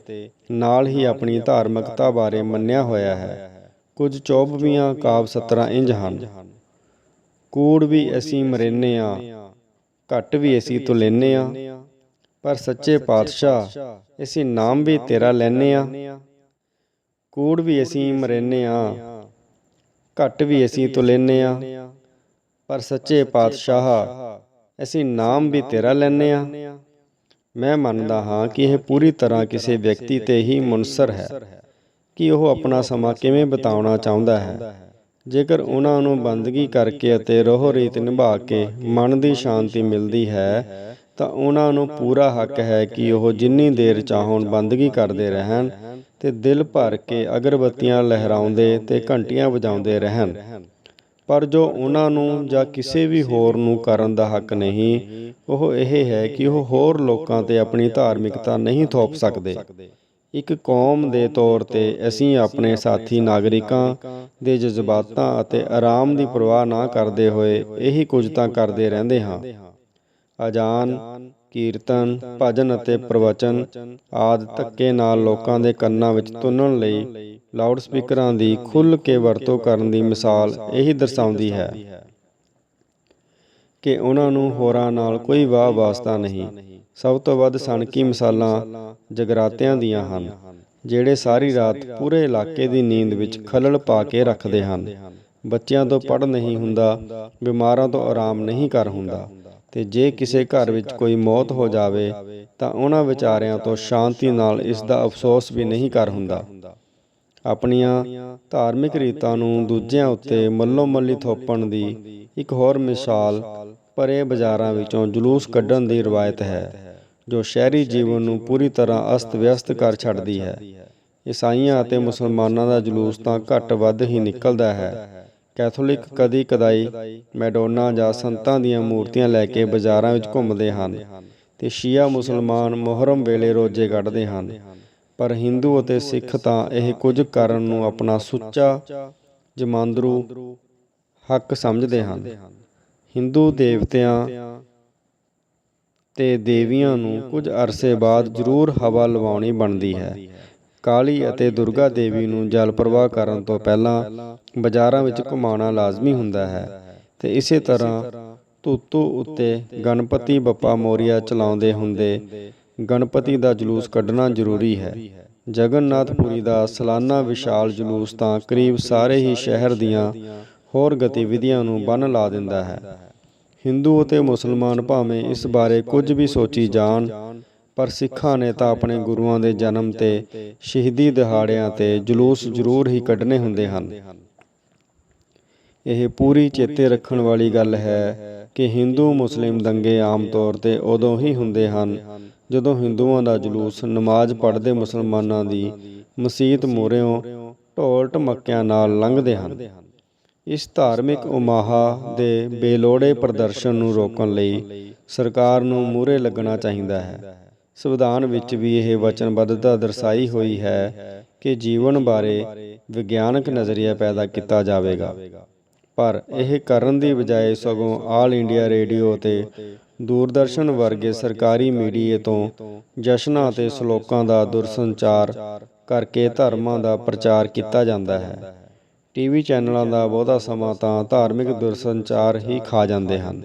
Speaker 1: ਨਾਲ ਹੀ ਆਪਣੀ ਧਾਰਮਿਕਤਾ ਬਾਰੇ ਮੰਨਿਆ ਹੋਇਆ ਹੈ। ਕੁਝ ਚੌਬਵੀਆਂ ਕਾਵ ਸਤਰਾਂ ਇੰਜ ਹਨ। ਕੂੜ ਵੀ ਅਸੀਂ ਮਰੇਨੇ ਆ ਘੱਟ ਵੀ ਅਸੀਂ ਤੋਂ ਲੈਨੇ ਆ। ਪਰ ਸੱਚੇ ਪਾਤਸ਼ਾਹ ਅਸੀਂ ਨਾਮ ਵੀ ਤੇਰਾ ਲੈਨੇ ਆ। ਕੂੜ ਵੀ ਅਸੀਂ ਮਰੇਨੇ ਆ। ਘੱਟ ਵੀ ਅਸੀਂ ਤੋਂ ਲੈਨੇ ਆ। ਪਰ ਸੱਚੇ ਪਾਤਸ਼ਾਹ ਅਸੀਂ ਨਾਮ ਵੀ ਤੇਰਾ ਲੈਨੇ ਆ। ਮੈਂ ਮੰਨਦਾ ਹਾਂ ਕਿ ਇਹ ਪੂਰੀ ਤਰ੍ਹਾਂ ਕਿਸੇ ਵਿਅਕਤੀ ਤੇ ਹੀ। ਮੁਨਸਰ ਹੈ। ਕਿ ਉਹ ਆਪਣਾ ਸਮਾਂ ਕਿਵੇਂ ਬਿਤਾਉਣਾ ਚਾਹੁੰਦਾ ਹੈ। ਜੇਕਰ ਉਹਨਾਂ ਨੂੰ ਬੰਦਗੀ ਕਰਕੇ ਅਤੇ ਰੋਹ ਰੀਤ ਨਿਭਾ ਕੇ ਮਨ ਦੀ ਸ਼ਾਂਤੀ ਮਿਲਦੀ ਹੈ, ਤਾਂ ਉਹਨਾਂ ਨੂੰ ਪੂਰਾ ਹੱਕ ਹੈ ਕਿ ਉਹ ਜਿੰਨੀ ਦੇਰ ਚਾਹਣ ਬੰਦਗੀ ਕਰਦੇ ਰਹਿਣ ਤੇ ਦਿਲ ਭਰ ਕੇ ਅਗਰਬੱਤੀਆਂ ਲਹਿਰਾਉਂਦੇ ਤੇ ਘੰਟੀਆਂ ਵਜਾਉਂਦੇ ਰਹਿਣ। ਪਰ ਜੋ ਉਹਨਾਂ ਨੂੰ ਜਾਂ ਕਿਸੇ ਵੀ ਹੋਰ ਨੂੰ ਕਰਨ ਦਾ ਹੱਕ ਨਹੀਂ, ਉਹ ਇਹ ਹੈ ਕਿ ਉਹ ਹੋਰ ਲੋਕਾਂ ਤੇ ਆਪਣੀ ਧਾਰਮਿਕਤਾ ਨਹੀਂ ਥੋਪ ਸਕਦੇ। ਇੱਕ ਕੌਮ ਦੇ ਤੌਰ ਤੇ ਅਸੀਂ ਆਪਣੇ ਸਾਥੀ ਨਾਗਰਿਕਾਂ ਦੇ ਜਜ਼ਬਾਤਾਂ ਅਤੇ ਆਰਾਮ ਦੀ ਪਰਵਾਹ ਨਾ ਕਰਦੇ ਹੋਏ ਇਹੀ ਕੁਝ ਤਾਂ ਕਰਦੇ ਰਹਿੰਦੇ ਹਾਂ। ਅਜਾਨ, ਕੀਰਤਨ, ਭਜਨ ਅਤੇ ਪ੍ਰਵਚਨ ਆਦ ਧੱਕੇ ਨਾਲ ਲੋਕਾਂ ਦੇ ਕੰਨਾਂ ਵਿੱਚ ਤੁੰਨਣ ਲਈ ਲਾਊਡ ਸਪੀਕਰਾਂ ਦੀ ਖੁੱਲ੍ਹ ਕੇ ਵਰਤੋਂ ਕਰਨ ਦੀ ਮਿਸਾਲ ਇਹੀ ਦਰਸਾਉਂਦੀ ਹੈ ਕਿ ਉਹਨਾਂ ਨੂੰ ਹੋਰਾਂ ਨਾਲ ਕੋਈ ਵਾਹ ਵਾਸਤਾ ਨਹੀਂ। ਸਭ ਤੋਂ ਵੱਧ ਸਣਕੀ ਮਿਸਾਲਾਂ ਜਗਰਾਤਿਆਂ ਦੀਆਂ ਹਨ, ਜਿਹੜੇ ਸਾਰੀ ਰਾਤ ਪੂਰੇ ਇਲਾਕੇ ਦੀ ਨੀਂਦ ਵਿੱਚ ਖਲਲ ਪਾ ਕੇ ਰੱਖਦੇ ਹਨ। ਬੱਚਿਆਂ ਤੋਂ ਪੜ ਨਹੀਂ ਹੁੰਦਾ, ਬਿਮਾਰਾਂ ਤੋਂ ਆਰਾਮ ਨਹੀਂ ਕਰ ਹੁੰਦਾ ਤੇ ਜੇ ਕਿਸੇ ਘਰ ਵਿੱਚ ਕੋਈ ਮੌਤ ਹੋ ਜਾਵੇ, ਤਾਂ ਉਹਨਾਂ ਵਿਚਾਰਿਆਂ ਤੋਂ ਸ਼ਾਂਤੀ ਨਾਲ ਇਸ ਦਾ ਅਫਸੋਸ ਵੀ ਨਹੀਂ ਕਰ ਹੁੰਦਾ। ਆਪਣੀਆਂ ਧਾਰਮਿਕ ਰੀਤਾਂ ਨੂੰ ਦੂਜਿਆਂ ਉੱਤੇ ਮੱਲੋ ਮੱਲੀ ਥੋਪਣ ਦੀ ਇੱਕ ਹੋਰ ਮਿਸਾਲ ਭਰੇ ਬਾਜ਼ਾਰਾਂ ਵਿੱਚੋਂ ਜਲੂਸ ਕੱਢਣ ਦੀ ਰਵਾਇਤ ਹੈ। ਜੋ ਸ਼ਹਿਰੀ ਜੀਵਨ ਨੂੰ ਪੂਰੀ ਤਰ੍ਹਾਂ ਅਸਤ-ਵਿਅਸਤ ਕਰ ਛੱਡਦੀ ਹੈ। ਈਸਾਈਆਂ ਅਤੇ ਮੁਸਲਮਾਨਾਂ ਦਾ ਜਲੂਸ ਤਾਂ ਘੱਟ ਵੱਧ ਹੀ ਨਿਕਲਦਾ ਹੈ। ਕੈਥੋਲਿਕ ਕਦੀ ਕਦਾਈ ਮੈਡੋਨਾ ਜਾਂ ਸੰਤਾਂ ਦੀਆਂ ਮੂਰਤੀਆਂ ਲੈ ਕੇ ਬਾਜ਼ਾਰਾਂ ਵਿੱਚ ਘੁੰਮਦੇ ਹਨ ਤੇ ਸ਼ੀਆ ਮੁਸਲਮਾਨ ਮੁਹਰਮ ਵੇਲੇ ਰੋਜ਼ੇ ਕੱਢਦੇ ਹਨ। ਪਰ ਹਿੰਦੂ ਅਤੇ ਸਿੱਖ ਤਾਂ ਇਹ ਕੁਝ ਕਰਨ ਨੂੰ ਆਪਣਾ ਸੁੱਚਾ ਜਮਾਂਦਰੂ ਹੱਕ ਸਮਝਦੇ ਹਨ। ਹਿੰਦੂ ਦੇਵਤਿਆਂ ਤੇ ਦੇਵੀਆਂ ਨੂੰ ਕੁਝ ਅਰਸੇ ਬਾਅਦ ਜ਼ਰੂਰ ਹਵਾ ਲਵਾਉਣੀ ਬਣਦੀ ਹੈ। ਕਾਲੀ ਅਤੇ ਦੁਰਗਾ ਦੇਵੀ ਨੂੰ ਜਲ ਪ੍ਰਵਾਹ ਕਰਨ ਤੋਂ ਪਹਿਲਾਂ ਬਾਜ਼ਾਰਾਂ ਵਿੱਚ ਘੁਮਾਉਣਾ ਲਾਜ਼ਮੀ ਹੁੰਦਾ ਹੈ ਤੇ ਇਸੇ ਤਰ੍ਹਾਂ ਤੁੱਤੂ ਉੱਤੇ ਗਣਪਤੀ ਬੱਪਾ ਮੋਰੀਆ ਚਲਾਉਂਦੇ ਹੁੰਦੇ ਗਣਪਤੀ ਦਾ ਜਲੂਸ ਕੱਢਣਾ ਜ਼ਰੂਰੀ ਹੈ। ਜਗਨਨਾਥਪੁਰੀ ਦਾ ਸਾਲਾਨਾ ਵਿਸ਼ਾਲ ਜਲੂਸ ਤਾਂ ਕਰੀਬ ਸਾਰੇ ਹੀ ਸ਼ਹਿਰ ਦੀਆਂ ਹੋਰ ਗਤੀਵਿਧੀਆਂ ਨੂੰ ਬੰਨ ਲਾ ਦਿੰਦਾ ਹੈ। ਹਿੰਦੂ ਅਤੇ ਮੁਸਲਮਾਨ ਭਾਵੇਂ ਇਸ ਬਾਰੇ ਕੁਝ ਵੀ ਸੋਚੀ ਜਾਣ, ਪਰ ਸਿੱਖਾਂ ਨੇ ਤਾਂ ਆਪਣੇ ਗੁਰੂਆਂ ਦੇ ਜਨਮ ਤੇ ਸ਼ਹੀਦੀ ਦਿਹਾੜਿਆਂ ਤੇ ਜਲੂਸ ਜ਼ਰੂਰ ਹੀ ਕੱਢਣੇ ਹੁੰਦੇ ਹਨ। ਇਹ ਪੂਰੀ ਚੇਤੇ ਰੱਖਣ ਵਾਲੀ ਗੱਲ ਹੈ ਕਿ ਹਿੰਦੂ ਮੁਸਲਿਮ ਦੰਗੇ ਆਮ ਤੌਰ ਤੇ ਉਦੋਂ ਹੀ ਹੁੰਦੇ ਹਨ, ਜਦੋਂ ਹਿੰਦੂਆਂ ਦਾ ਜਲੂਸ ਨਮਾਜ਼ ਪੜ੍ਹਦੇ ਮੁਸਲਮਾਨਾਂ ਦੀ ਮਸਜਿਦ ਮੂਹਰਿਓਂ ਢੋਲ ਢਮੱਕਿਆਂ ਨਾਲ ਲੰਘਦੇ ਹਨ। ਇਸ ਧਾਰਮਿਕ ਉਮਾਹਾ ਦੇ ਬੇਲੋੜੇ ਪ੍ਰਦਰਸ਼ਨ ਨੂੰ ਰੋਕਣ ਲਈ ਸਰਕਾਰ ਨੂੰ ਮੂਹਰੇ ਲੱਗਣਾ ਚਾਹੀਦਾ ਹੈ। ਸੰਵਿਧਾਨ ਵਿੱਚ ਵੀ ਇਹ ਵਚਨਬੱਧਤਾ ਦਰਸਾਈ ਹੋਈ ਹੈ ਕਿ ਜੀਵਨ ਬਾਰੇ ਵਿਗਿਆਨਕ ਨਜ਼ਰੀਆ ਪੈਦਾ ਕੀਤਾ ਜਾਵੇਗਾ। ਪਰ ਇਹ ਕਰਨ ਦੀ ਬਜਾਏ ਸਗੋਂ ਆਲ ਇੰਡੀਆ ਰੇਡੀਓ ਤੇ ਦੂਰਦਰਸ਼ਨ ਵਰਗੇ ਸਰਕਾਰੀ ਮੀਡੀਏ ਤੋਂ ਜਸ਼ਨਾਂ ਅਤੇ ਸ਼ਲੋਕਾਂ ਦਾ ਦੁਰਸੰਚਾਰ ਕਰਕੇ ਧਰਮਾਂ ਦਾ ਪ੍ਰਚਾਰ ਕੀਤਾ ਜਾਂਦਾ ਹੈ। ਟੀਵੀ ਚੈਨਲਾਂ ਦਾ ਬਹੁਤਾ ਸਮਾਂ ਤਾਂ ਧਾਰਮਿਕ ਦੁਰਸੰਚਾਰ ਹੀ ਖਾ ਜਾਂਦੇ ਹਨ।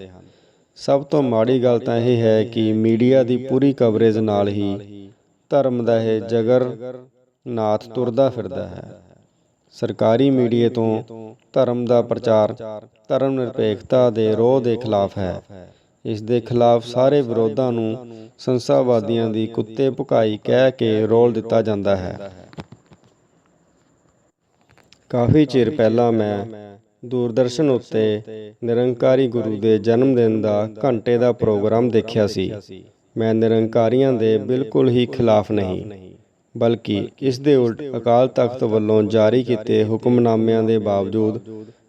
Speaker 1: ਸਭ ਤੋਂ ਮਾੜੀ ਗੱਲ ਤਾਂ ਇਹ ਹੈ ਕਿ ਮੀਡੀਆ ਦੀ ਪੂਰੀ ਕਵਰੇਜ ਨਾਲ ਹੀ ਧਰਮ ਦਾ ਇਹ ਜਗਰ ਨਾਥ ਤੁਰਦਾ ਫਿਰਦਾ ਹੈ। ਸਰਕਾਰੀ ਮੀਡੀਆ ਤੋਂ ਧਰਮ ਦਾ ਪ੍ਰਚਾਰ ਧਰਮ ਨਿਰਪੇਖਤਾ ਦੇ ਰੋਹ ਦੇ ਖਿਲਾਫ ਹੈ। ਇਸ ਦੇ ਖਿਲਾਫ ਸਾਰੇ ਵਿਰੋਧਾਂ ਨੂੰ ਸੰਸਾਵਾਦੀਆਂ ਦੀ ਕੁੱਤੇ ਭੁਕਾਈ ਕਹਿ ਕੇ ਰੋਲ ਦਿੱਤਾ ਜਾਂਦਾ ਹੈ। ਕਾਫੀ ਚਿਰ ਪਹਿਲਾਂ ਮੈਂ ਦੂਰਦਰਸ਼ਨ ਉੱਤੇ ਨਿਰੰਕਾਰੀ ਗੁਰੂ ਦੇ ਜਨਮ ਦਿਨ ਦਾ ਘੰਟੇ ਦਾ ਪ੍ਰੋਗਰਾਮ ਦੇਖਿਆ ਸੀ। ਮੈਂ ਨਿਰੰਕਾਰੀਆਂ ਦੇ ਬਿਲਕੁਲ ਹੀ ਖਿਲਾਫ ਨਹੀਂ, ਬਲਕਿ ਇਸ ਦੇ ਉਲਟ ਅਕਾਲ ਤਖਤ ਵੱਲੋਂ ਜਾਰੀ ਕੀਤੇ ਹੁਕਮਨਾਮਿਆਂ ਦੇ ਬਾਵਜੂਦ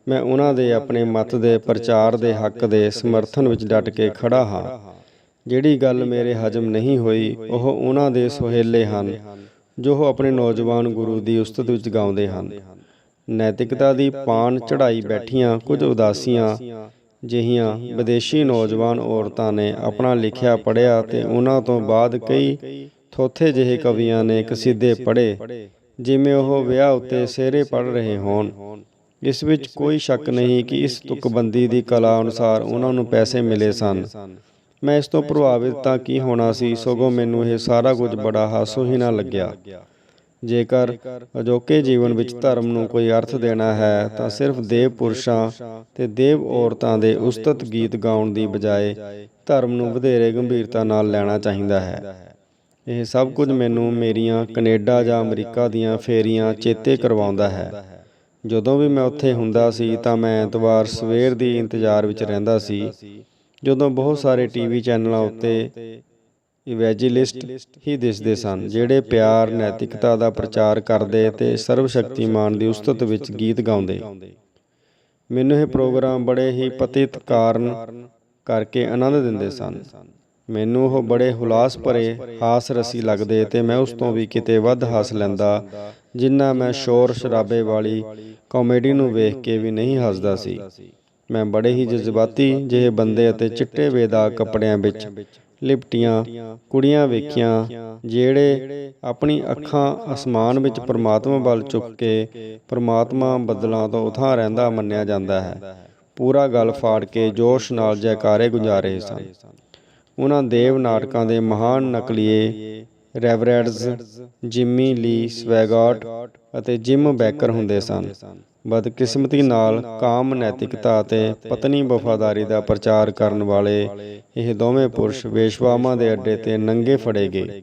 Speaker 1: ਮੈਂ ਉਹਨਾਂ ਦੇ ਆਪਣੇ ਮਤ ਦੇ ਪ੍ਰਚਾਰ ਦੇ ਹੱਕ ਦੇ ਸਮਰਥਨ ਵਿੱਚ ਡਟ ਕੇ ਖੜਾ ਹਾਂ। ਜਿਹੜੀ ਗੱਲ ਮੇਰੇ ਹਜਮ ਨਹੀਂ ਹੋਈ, ਉਹ ਉਹਨਾਂ ਦੇ ਸੁਹੇਲੇ ਹਨ, ਜੋ ਆਪਣੇ ਨੌਜਵਾਨ ਗੁਰੂ ਦੀ ਉਸਤਤ ਵਿੱਚ ਗਾਉਂਦੇ ਹਨ। ਨੈਤਿਕਤਾ ਦੀ ਪਾਨ ਚੜਾਈ ਬੈਠੀਆਂ ਕੁਝ ਉਦਾਸੀਆਂ ਜਿਹੀਆਂ ਵਿਦੇਸ਼ੀ ਨੌਜਵਾਨ ਔਰਤਾਂ ਨੇ ਆਪਣਾ ਲਿਖਿਆ ਪੜਿਆ ਤੇ ਉਹਨਾਂ ਤੋਂ ਬਾਅਦ ਕਈ ਥੋਥੇ ਜਿਹੇ ਕਵੀਆਂ ਨੇ ਕਸੀਦੇ ਪੜ੍ਹੇ, ਜਿਵੇਂ ਉਹ ਵਿਆਹ ਉੱਤੇ ਸਿਹਰੇ ਪੜ ਰਹੇ ਹੋਣ। ਇਸ ਵਿੱਚ ਕੋਈ ਸ਼ੱਕ ਨਹੀਂ ਕਿ ਇਸ ਤੁਕਬੰਦੀ ਦੀ ਕਲਾ ਅਨੁਸਾਰ ਉਹਨਾਂ ਨੂੰ ਪੈਸੇ ਮਿਲੇ ਸਨ। ਮੈਂ ਇਸ ਤੋਂ ਪ੍ਰਭਾਵਿਤ ਤਾਂ ਕੀ ਹੋਣਾ ਸੀ, ਸਗੋਂ ਮੈਨੂੰ ਇਹ ਸਾਰਾ ਕੁਝ ਬੜਾ ਹਾਸੋਹੀਣਾ ਲੱਗਿਆ। ਜੇਕਰ ਅਜੋਕੇ ਜੀਵਨ ਵਿੱਚ ਧਰਮ ਨੂੰ ਕੋਈ ਅਰਥ ਦੇਣਾ ਹੈ, ਤਾਂ ਸਿਰਫ ਦੇਵ ਪੁਰਸ਼ਾਂ ਤੇ ਦੇਵ ਔਰਤਾਂ ਦੇ ਉਸਤਤ ਗੀਤ ਗਾਉਣ ਦੀ ਬਜਾਏ ਧਰਮ ਨੂੰ ਵਧੇਰੇ ਗੰਭੀਰਤਾ ਨਾਲ ਲੈਣਾ ਚਾਹੀਦਾ ਹੈ। ਇਹ ਸਭ ਕੁਝ ਮੈਨੂੰ ਮੇਰੀਆਂ ਕੈਨੇਡਾ ਜਾਂ ਅਮਰੀਕਾ ਦੀਆਂ ਫੇਰੀਆਂ ਚੇਤੇ ਕਰਵਾਉਂਦਾ ਹੈ। ਜਦੋਂ ਵੀ ਮੈਂ ਉੱਥੇ ਹੁੰਦਾ ਸੀ, ਤਾਂ ਮੈਂ ਐਤਵਾਰ ਸਵੇਰ ਦੀ ਇੰਤਜ਼ਾਰ ਵਿੱਚ ਰਹਿੰਦਾ ਸੀ। ਜਦੋਂ ਬਹੁਤ ਸਾਰੇ ਟੀਵੀ ਚੈਨਲਾਂ ਉੱਤੇ ਇਵੈਂਜਲਿਸਟ ਹੀ ਦਿਸਦੇ ਸਨ, ਜਿਹੜੇ ਪਿਆਰ, ਨੈਤਿਕਤਾ ਦਾ ਪ੍ਰਚਾਰ ਕਰਦੇ ਤੇ ਸਰਵ ਸ਼ਕਤੀਮਾਨ ਦੀ ਉਸਤਤ ਵਿੱਚ ਗੀਤ ਗਾਉਂਦੇ। ਮੈਨੂੰ ਇਹ ਪ੍ਰੋਗਰਾਮ ਬੜੇ ਹੀ ਪਤਿਤ ਕਾਰਨ ਕਰਕੇ ਆਨੰਦ ਦਿੰਦੇ ਸਨ। ਮੈਨੂੰ ਉਹ ਬੜੇ ਹੁਲਾਸ ਭਰੇ, ਹਾਸ ਰਸੀ ਲੱਗਦੇ ਤੇ ਮੈਂ ਉਸ ਤੋਂ ਵੀ ਕਿਤੇ ਵੱਧ ਹਾਸ ਲੈਂਦਾ, ਜਿੰਨਾ ਮੈਂ ਸ਼ੋਰ ਸ਼ਰਾਬੇ ਵਾਲੀ ਕਾਮੇਡੀ ਨੂੰ ਵੇਖ ਕੇ ਵੀ ਨਹੀਂ ਹੱਸਦਾ ਸੀ। ਮੈਂ ਬੜੇ ਹੀ ਜਜ਼ਬਾਤੀ ਜਿਹੇ ਬੰਦੇ ਅਤੇ ਚਿੱਟੇ ਬੇਦਾਗ ਕੱਪੜਿਆਂ ਵਿੱਚ ਲਿਪਟੀਆਂ, ਕੁੜੀਆਂ ਵੇਖੀਆਂ, ਜਿਹੜੇ ਆਪਣੀ ਅੱਖਾਂ ਅਸਮਾਨ ਵਿੱਚ ਪਰਮਾਤਮਾ ਵੱਲ ਚੁੱਕ ਕੇ ਪਰਮਾਤਮਾ ਬੱਦਲਾਂ ਤੋਂ ਉਥਾਂ ਰਹਿੰਦਾ ਮੰਨਿਆ ਜਾਂਦਾ ਹੈ। ਪੂਰਾ ਗਲ ਫਾੜ ਕੇ ਜੋਸ਼ ਨਾਲ ਜੈਕਾਰੇ ਗੁੰਜਾ ਰਹੇ ਸਨ। ਉਹਨਾਂ ਦੇਵ ਨਾਟਕਾਂ ਦੇ ਮਹਾਨ ਨਕਲੀਏ ਰੈਵਰੈਡਸ ਜਿਮੀ ਲੀ ਸਵੈਗਾਟ ਅਤੇ ਜਿਮ ਬੈਕਰ ਹੁੰਦੇ ਸਨ। ਬਦਕਿਸਮਤੀ ਨਾਲ ਕਾਮ, ਨੈਤਿਕਤਾ ਅਤੇ ਪਤਨੀ ਵਫਾਦਾਰੀ ਦਾ ਪ੍ਰਚਾਰ ਕਰਨ ਵਾਲੇ ਇਹ ਦੋਵੇਂ ਪੁਰਸ਼ ਵੇਸ਼ਵਾਵਾਂ ਦੇ ਅੱਡੇ ਤੇ ਨੰਗੇ ਫੜੇ ਗਏ।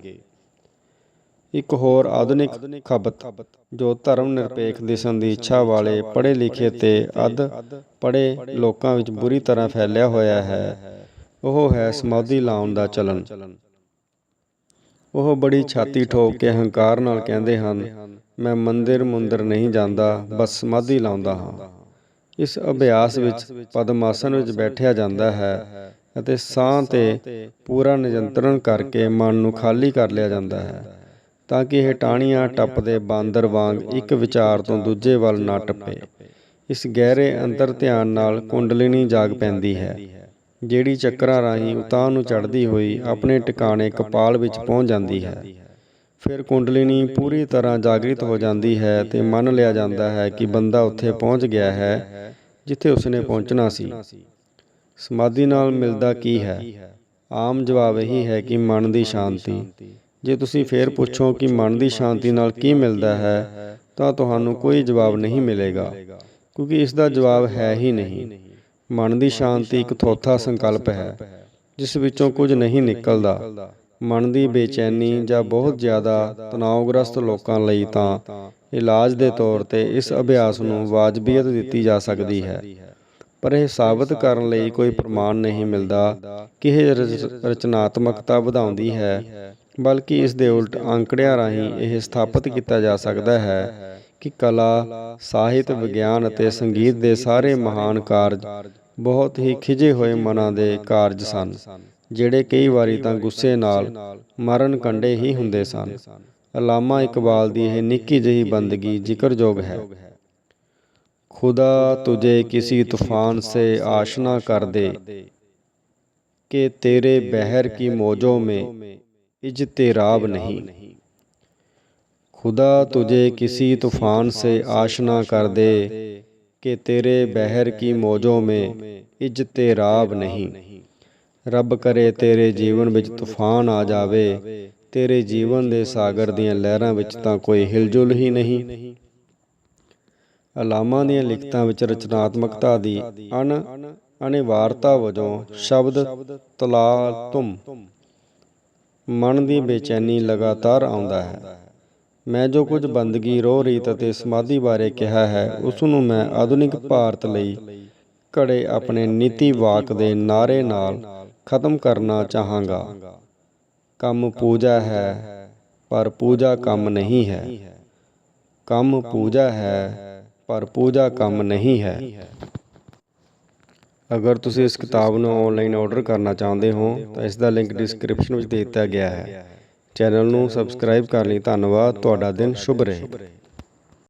Speaker 1: ਇੱਕ ਹੋਰ ਆਧੁਨਿਕ ਖਬਤ ਜੋ ਧਰਮ ਨਿਰਪੇਖ ਦਿਸਣ ਦੀ ਇੱਛਾ ਵਾਲੇ ਪੜ੍ਹੇ ਲਿਖੇ ਤੇ ਅਧ ਪੜ੍ਹੇ ਲੋਕਾਂ ਵਿੱਚ ਬੁਰੀ ਤਰ੍ਹਾਂ ਫੈਲਿਆ ਹੋਇਆ ਹੈ, ਉਹ ਹੈ ਸਮਾਧੀ ਲਾਉਣ ਦਾ ਚਲਨ ਉਹ ਬੜੀ ਛਾਤੀ ਠੋਕ ਕੇ ਹੰਕਾਰ ਨਾਲ ਕਹਿੰਦੇ ਹਨ ਮੈਂ ਮੰਦਿਰ ਮੁੰਦਰ ਨਹੀਂ ਜਾਂਦਾ, ਬਸ ਸਮਾਧੀ ਲਾਉਂਦਾ ਹਾਂ। ਇਸ ਅਭਿਆਸ ਵਿੱਚ ਪਦਮਾਸਨ ਵਿੱਚ ਬੈਠਿਆ ਜਾਂਦਾ ਹੈ ਅਤੇ ਸਾਹ ਤੇ ਪੂਰਾ ਨਿਯੰਤਰਣ ਕਰਕੇ ਮਨ ਨੂੰ ਖਾਲੀ ਕਰ ਲਿਆ ਜਾਂਦਾ ਹੈ ਤਾਂ ਕਿ ਇਹ ਟਾਹਣੀਆਂ ਟੱਪਦੇ ਬਾਂਦਰ ਵਾਂਗ ਇੱਕ ਵਿਚਾਰ ਤੋਂ ਦੂਜੇ ਵੱਲ ਨਾ ਟੱਪੇ। ਇਸ ਗਹਿਰੇ ਅੰਤਰ ਧਿਆਨ ਨਾਲ ਕੁੰਡਲਿਨੀ ਜਾਗ ਪੈਂਦੀ ਹੈ, ਜਿਹੜੀ ਚੱਕਰਾਂ ਰਾਹੀਂ ਉਤਾਂਹ ਨੂੰ ਚੜ੍ਹਦੀ ਹੋਈ ਆਪਣੇ ਟਿਕਾਣੇ ਕਪਾਲ ਵਿੱਚ ਪਹੁੰਚ ਜਾਂਦੀ ਹੈ। ਫਿਰ ਕੁੰਡਲਿਨੀ ਪੂਰੀ ਤਰ੍ਹਾਂ ਜਾਗਰਿਤ ਹੋ ਜਾਂਦੀ ਹੈ ਤੇ ਮੰਨ ਲਿਆ ਜਾਂਦਾ ਹੈ ਕਿ ਬੰਦਾ ਉੱਥੇ ਪਹੁੰਚ ਗਿਆ ਹੈ, ਜਿੱਥੇ ਉਸਨੇ ਪਹੁੰਚਣਾ ਸੀ। ਸਮਾਧੀ ਨਾਲ ਮਿਲਦਾ ਕੀ ਹੈ? ਆਮ ਜਵਾਬ ਇਹੀ ਹੈ ਕਿ ਮਨ ਦੀ ਸ਼ਾਂਤੀ। ਜੇ ਤੁਸੀਂ ਫੇਰ ਪੁੱਛੋ ਕਿ ਮਨ ਦੀ ਸ਼ਾਂਤੀ ਨਾਲ ਕੀ ਮਿਲਦਾ ਹੈ, ਤਾਂ ਤੁਹਾਨੂੰ ਕੋਈ ਜਵਾਬ ਨਹੀਂ ਮਿਲੇਗਾ, ਕਿਉਂਕਿ ਇਸ ਦਾ ਜਵਾਬ ਹੈ ਹੀ ਨਹੀਂ। ਮਨ ਦੀ ਸ਼ਾਂਤੀ ਇੱਕ ਥੋਥਾ ਸੰਕਲਪ ਹੈ, ਜਿਸ ਵਿੱਚੋਂ ਕੁਝ ਨਹੀਂ ਨਿਕਲਦਾ। ਮਨ ਦੀ ਬੇਚੈਨੀ ਜਾਂ ਬਹੁਤ ਜ਼ਿਆਦਾ ਤਣਾਅਗ੍ਰਸਤ ਲੋਕਾਂ ਲਈ ਤਾਂ ਇਲਾਜ ਦੇ ਤੌਰ ਤੇ ਇਸ ਅਭਿਆਸ ਨੂੰ ਵਾਜਬੀਅਤ ਦਿੱਤੀ ਜਾ ਸਕਦੀ ਹੈ। ਪਰ ਇਹ ਸਾਬਤ ਕਰਨ ਲਈ ਕੋਈ ਪ੍ਰਮਾਣ ਨਹੀਂ ਮਿਲਦਾ ਕਿ ਇਹ ਰਚ- ਰਚਨਾਤਮਕਤਾ ਵਧਾਉਂਦੀ ਹੈ ਬਲਕਿ ਇਸ ਦੇ ਉਲਟ ਅੰਕੜਿਆਂ ਰਾਹੀਂ ਇਹ ਸਥਾਪਿਤ ਕੀਤਾ ਜਾ ਸਕਦਾ ਹੈ ਕਿ ਕਲਾ ਸਾਹਿਤ ਵਿਗਿਆਨ ਅਤੇ ਸੰਗੀਤ ਦੇ ਸਾਰੇ ਮਹਾਨ ਕਾਰਜ ਬਹੁਤ ਹੀ ਖਿਜੇ ਹੋਏ ਮਨਾਂ ਦੇ ਕਾਰਜ ਸਨ। ਜਿਹੜੇ ਕਈ ਵਾਰੀ ਤਾਂ ਗੁੱਸੇ ਨਾਲ ਮਰਨ ਕੰਡੇ ਹੀ ਹੁੰਦੇ ਸਨ ਅਲਾਮਾ ਇਕਬਾਲ ਦੀ ਇਹ ਨਿੱਕੀ ਜਿਹੀ ਬੰਦਗੀ ਜ਼ਿਕਰਯੋਗ ਹੈ खुदा तुझे किसी तूफान से आशना कर दे कि तेरे बहर की मौजों में इजतेराब नहीं खुदा तुझे किसी तूफान से आशना कर दे कि तेरे बहर की मौजों में इजतेराब नहीं ਰੱਬ ਕਰੇ ਤੇਰੇ ਜੀਵਨ ਵਿੱਚ ਤੂਫਾਨ ਆ ਜਾਵੇ। ਤੇਰੇ ਜੀਵਨ ਦੇ ਸਾਗਰ ਦੀਆਂ ਲਹਿਰਾਂ ਵਿੱਚ ਤਾਂ ਕੋਈ ਹਿਲਜੁਲ ਹੀ ਨਹੀਂ। ਅਲਾਮਾ ਦੀਆਂ ਲਿਖਤਾਂ ਵਿੱਚ ਰਚਨਾਤਮਕਤਾ ਦੀ ਅਣ ਅਨਿਵਾਰਤਾ ਵਜੋਂ ਸ਼ਬਦ ਤਲਾਤੁਮ ਮਨ ਦੀ ਬੇਚੈਨੀ ਲਗਾਤਾਰ ਆਉਂਦਾ ਹੈ। ਮੈਂ ਜੋ ਕੁਝ ਬੰਦਗੀ ਰੋਹ ਰੀਤ ਅਤੇ ਸਮਾਧੀ ਬਾਰੇ ਕਿਹਾ ਹੈ ਉਸ ਨੂੰ ਮੈਂ ਆਧੁਨਿਕ ਭਾਰਤ ਲਈ ਘੜੇ ਆਪਣੇ ਨੀਤੀ ਵਾਕ ਦੇ ਨਾਰੇ ਨਾਲ ਖਤਮ ਕਰਨਾ ਚਾਹਾਂਗਾ। ਕੰਮ ਪੂਜਾ ਹੈ, ਪਰ ਪੂਜਾ ਕੰਮ ਨਹੀਂ ਹੈ। ਕੰਮ ਪੂਜਾ ਹੈ, ਪਰ ਪੂਜਾ ਕੰਮ ਨਹੀਂ ਹੈ। ਅਗਰ ਤੁਸੀਂ ਇਸ ਕਿਤਾਬ ਨੂੰ ਆਨਲਾਈਨ ਆਰਡਰ ਕਰਨਾ ਚਾਹੁੰਦੇ ਹੋ, ਤਾਂ ਇਸ ਦਾ ਲਿੰਕ ਡਿਸਕ੍ਰਿਪਸ਼ਨ ਵਿੱਚ ਦੇ ਦਿੱਤਾ ਗਿਆ ਹੈ। ਚੈਨਲ ਨੂੰ ਸਬਸਕ੍ਰਾਈਬ ਕਰਨ ਲਈ। ਧੰਨਵਾਦ। ਤੁਹਾਡਾ ਦਿਨ ਸ਼ੁਭ ਰਹੇ।